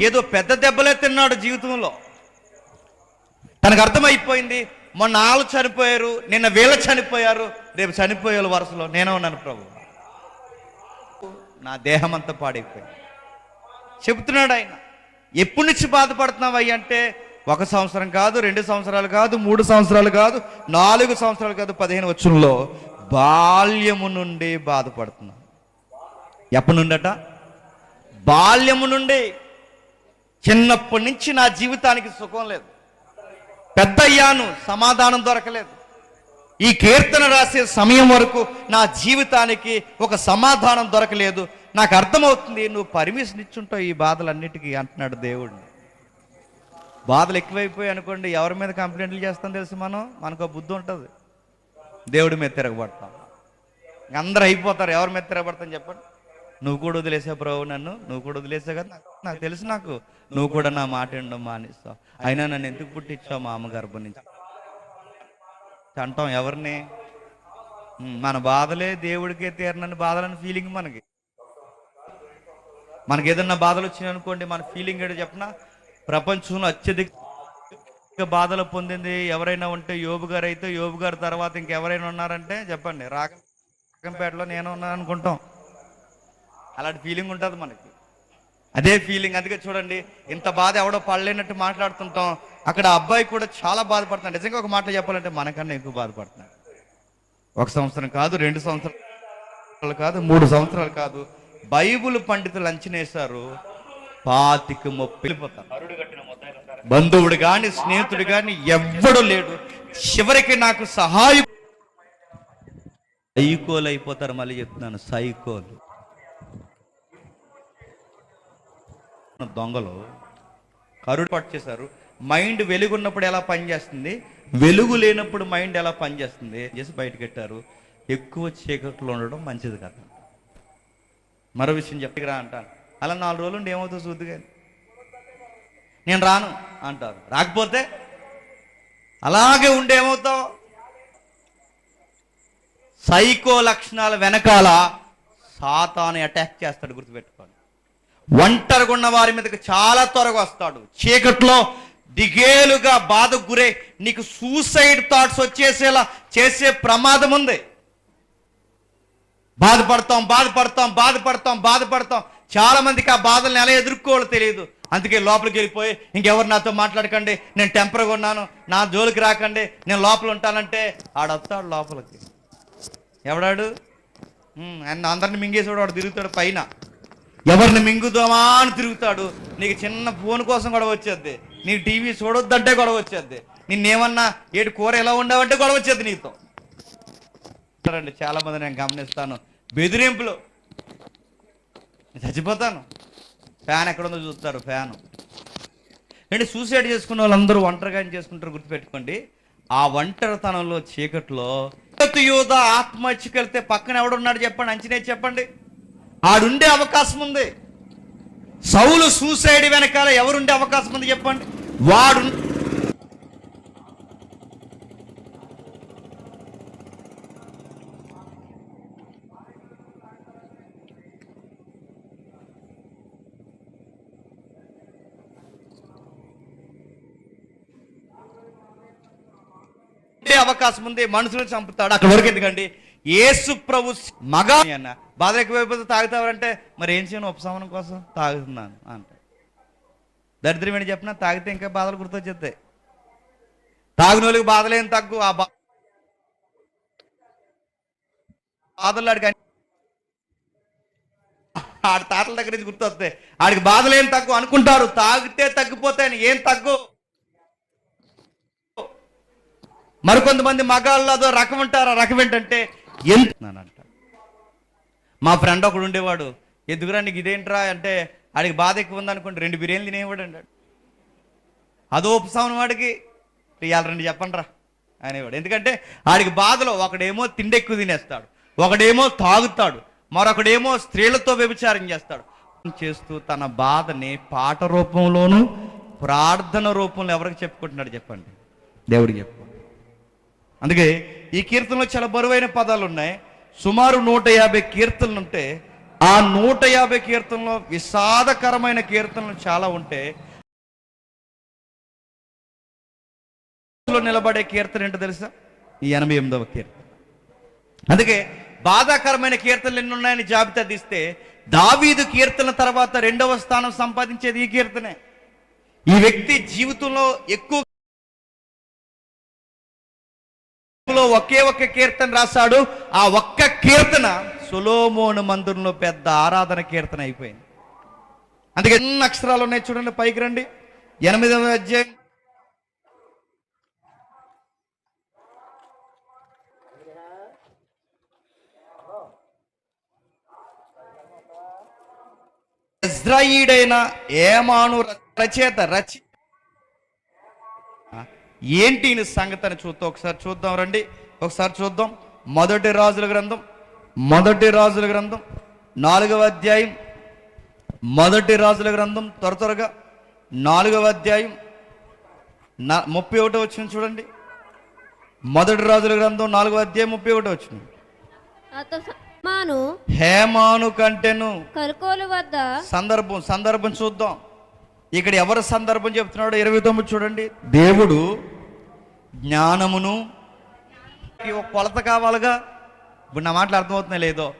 ఏదో పెద్ద దెబ్బలే తిన్నాడు జీవితంలో. తనకు అర్థమైపోయింది మొన్న వాళ్ళు చనిపోయారు నిన్న వీళ్ళ చనిపోయారు రేపు చనిపోయే వరుసలో నేనే ఉన్నాను ప్రభు. నా దేహం అంతా పాడైపోయింది. చెబుతున్నాడు ఆయన ఎప్పటి నుంచి బాధపడుతున్నావు అయ్యి అంటే ఒక సంవత్సరం కాదు రెండు సంవత్సరాలు కాదు మూడు సంవత్సరాలు కాదు నాలుగు సంవత్సరాలు కాదు పదిహేను వచ్చుల్లో బాల్యము నుండి బాధపడుతున్నాను. ఎప్పటి నుండట? బాల్యము నుండి. చిన్నప్పటి నుంచి నా జీవితానికి సుఖం లేదు. పెద్ద అయ్యాను సమాధానం దొరకలేదు. ఈ కీర్తన రాసే సమయం వరకు నా జీవితానికి ఒక సమాధానం దొరకలేదు. నాకు అర్థమవుతుంది నువ్వు పర్మిషన్ ఇచ్చుంటావు ఈ బాధలన్నిటికీ అంటున్నాడు దేవుడిని బాధలు ఎక్కువైపోయి అనుకోండి ఎవరి మీద కంప్లైంట్లు చేస్తాం తెలుసు మనం? మనకు ఒక బుద్ధి ఉంటుంది. దేవుడి మీద తిరగబడతాం. అందరూ అయిపోతారు ఎవరి మీద తిరగబడతాం చెప్పండి? నువ్వు కూడా వదిలేసావు ప్రభు నన్ను నువ్వు కూడా వదిలేసావు కదా? నాకు- నాకు తెలుసు నాకు. నువ్వు కూడా నా మాట వినడం మానేస్తావు. అయినా నన్ను ఎందుకు పుట్టించావు మా అమ్మ గర్భం నుంచి అంటాం ఎవరిని మన బాధలే దేవుడికే తీరనని బాధలని ఫీలింగ్ మనకి. మనకి ఏదన్నా బాధలు వచ్చినాయి అనుకోండి మన ఫీలింగ్ ఏంటో చెప్పిన? ప్రపంచంలో అత్యధిక బాధలు పొందింది ఎవరైనా ఉంటే యోబు గారు అయితే యోబు గారు తర్వాత ఇంకెవరైనా ఉన్నారంటే చెప్పండి. రాకంపేటలో నేను ఉన్నాను అనుకుంటాం. అలాంటి ఫీలింగ్ ఉంటుంది మనకి. అదే ఫీలింగ్ అందుకే చూడండి ఇంత బాధ ఎవడో పడలేనట్టు మాట్లాడుతుంటాం. అక్కడ అబ్బాయి కూడా చాలా బాధపడుతున్నాడు. నిజంగా ఒక మాట చెప్పాలంటే మనకన్నా ఎక్కువ బాధపడుతున్నాడు. ఒక సంవత్సరం కాదు రెండు సంవత్సరాలు కాదు మూడు సంవత్సరాలు కాదు. బైబుల్ పండితులు అంచనేశారు పాతిక మొప్పిపోతారు బంధువుడు కానీ స్నేహితుడు కానీ ఎవ్వడు లేడు. చివరికి నాకు సహాయం సైకోలు అయిపోతారు మళ్ళీ చెప్తున్నాను సైకోలు. దొంగలు కరుడు పట్టు చేశారు. మైండ్ వెలుగున్నప్పుడు ఎలా పనిచేస్తుంది వెలుగు లేనప్పుడు మైండ్ ఎలా పనిచేస్తుంది చేసి బయటకు పెట్టారు ఎక్కువ చీకట్లో ఉండడం మంచిది కదా. మరో విషయం చెప్పరా అంటాను. అలా నాలుగు రోజులు ఉండి ఏమవుతుంది చూద్దు కానీ నేను రాను అంటారు. రాకపోతే అలాగే ఉండి ఏమవుతావు? సైకో లక్షణాల వెనకాల సాతాను అటాక్ చేస్తాడు గుర్తుపెట్టుకోండి. ఒంటరిగా ఉన్న వారి మీదకి చాలా త్వరగా వస్తాడు. చీకట్లో దిగేలుగా బాధకు గురే నీకు సూసైడ్ థాట్స్ వచ్చేసేలా చేసే ప్రమాదం ఉంది. బాధపడతాం బాధపడతాం బాధపడతాం బాధపడతాం. చాలా మందికి ఆ బాధల్ని ఎలా ఎదుర్కోవాలో తెలియదు. అందుకే లోపలికి వెళ్ళిపోయి ఇంకెవరు నాతో మాట్లాడకండి నేను టెంపర్గా ఉన్నాను నా జోలికి రాకండి నేను లోపల ఉంటానంటే ఆడొస్తాడు లోపలికి. ఎవడాడు? అందరిని మింగేసేవాడు వాడు తిరుగుతాడు పైన. ఎవరిని మింగుదామా అని తిరుగుతాడు. నీకు చిన్న ఫోన్ కోసం గొడవ వచ్చేద్ది. నీకు టీవీ చూడొద్దంటే గొడవ వచ్చేద్ది. నిన్నేమన్నా ఏడు కూర ఎలా ఉండవంటే గొడవ వచ్చేది నీతో. చూడండి చాలా మంది నేను గమనిస్తాను. బెదిరింపులు. చచ్చిపోతాను. ఫ్యాన్ ఎక్కడ ఉందో చూస్తారు ఫ్యాన్. అంటే సూసైడ్ చేసుకున్న వాళ్ళందరూ ఒంటరిగా చేసుకుంటారు గుర్తుపెట్టుకోండి. ఆ ఒంటరితనంలో చీకట్లో యువత ఆత్మహత్యకెళ్తే పక్కన ఎవడున్నాడు చెప్పండి అంచనే చెప్పండి. ఆడుండే అవకాశం ఉంది. సౌలు సూసైడ్ వెనకాల ఎవరుండే అవకాశం ఉంది చెప్పండి? వాడు అవకాశం ఉంది. మనుషులు చంపుతాడు. అక్కడ వరకు ఎందుకండి? యేసు ప్రభు మగ అన్న. బాధ ఎక్కువైపోతే తాగుతావంటే మరి ఏం చేయను ఉపశమనం కోసం తాగుతున్నాను అంట. దరిద్రం ఏంటి చెప్పినా తాగితే ఇంకా బాధలు గుర్తొచ్చేస్తాయి. తాగిన వాళ్ళకి బాధలేం తగ్గు ఆ బాధలు ఆడికి ఆడి తాతల దగ్గర నుంచి గుర్తొస్తాయి. ఆడికి బాధలేం తగ్గు అనుకుంటారు తాగితే తగ్గిపోతాయని ఏం తగ్గు మరికొంతమంది మగాళ్ళు అదో రకం ఉంటారు. ఆ రకం ఏంటంటే ఎంత అంట మా ఫ్రెండ్ ఒకడు ఉండేవాడు. ఎందుకురా నీకు ఇదేంట్రా అంటే ఆడికి బాధ ఎక్కువ ఉందనుకోండి రెండు బిర్యానీలు తినేవాడు అంటాడు. అదో ఉపశమనం వాడికి. ఇవాళ రెండు చెప్పండిరా అనేవాడు. ఎందుకంటే ఆడికి బాధలో ఒకడేమో తిండి ఎక్కువ తినేస్తాడు ఒకడేమో తాగుతాడు మరొకడేమో స్త్రీలతో వ్యభిచారం చేస్తాడు. చేస్తూ తన బాధని పాట రూపంలోను ప్రార్థన రూపంలో ఎవరికి చెప్పుకుంటున్నాడు చెప్పండి? దేవుడికి చెప్పు అందుకే ఈ కీర్తనలో చాలా బరువైన పదాలు ఉన్నాయి. సుమారు నూట యాభై కీర్తనలు ఉంటే ఆ నూట యాభై కీర్తనలో విషాదకరమైన కీర్తనలు చాలా ఉంటే నిలబడే కీర్తన ఏంటో తెలుసా? ఈ ఎనభై ఎనిమిదవ కీర్తన. అందుకే బాధాకరమైన కీర్తనలు ఎన్ని ఉన్నాయని జాబితా తీస్తే దావీదు కీర్తన తర్వాత రెండవ స్థానం సంపాదించేది ఈ కీర్తనే. ఈ వ్యక్తి జీవితంలో ఎక్కువ ఒకే ఒక్క కీర్తన రాశాడు. ఆ ఒక్క కీర్తన సులోమోను మందిరంలో పెద్ద ఆరాధన కీర్తన అయిపోయింది. అందుకే ఎన్ని అక్షరాలు ఉన్నాయి చూడండి పైకి రండి. ఎనిమిదవ అధ్యాయం. ఇజ్రాయిడైన ఏమాను రచయిత రచి ఏంటి ఈయన సంగతి అని చూద్దాం ఒకసారి చూద్దాం రండి. ఒకసారి చూద్దాం. మొదటి రాజుల గ్రంథం మొదటి రాజుల గ్రంథం నాలుగవ అధ్యాయం మొదటి రాజుల గ్రంథం త్వర త్వరగా. నాలుగవ అధ్యాయం నా ముప్పై ఒకటో వచ్చిన చూడండి. మొదటి రాజుల గ్రంథం నాలుగవ అధ్యాయం ముప్పై ఒకటో వచ్చిన. అతమాను హేమాను కంటెను. కల్కోలు వద్ద సందర్భం సందర్భం చూద్దాం. ఇక్కడ ఎవరి సందర్భం చెప్తున్నాడు ఇరవై తొమ్మిది చూడండి. దేవుడు జ్ఞానమును ఒక కొలత కావాలిగా? ఇప్పుడు నా మాటలు అర్థమవుతున్నాయి లేదో?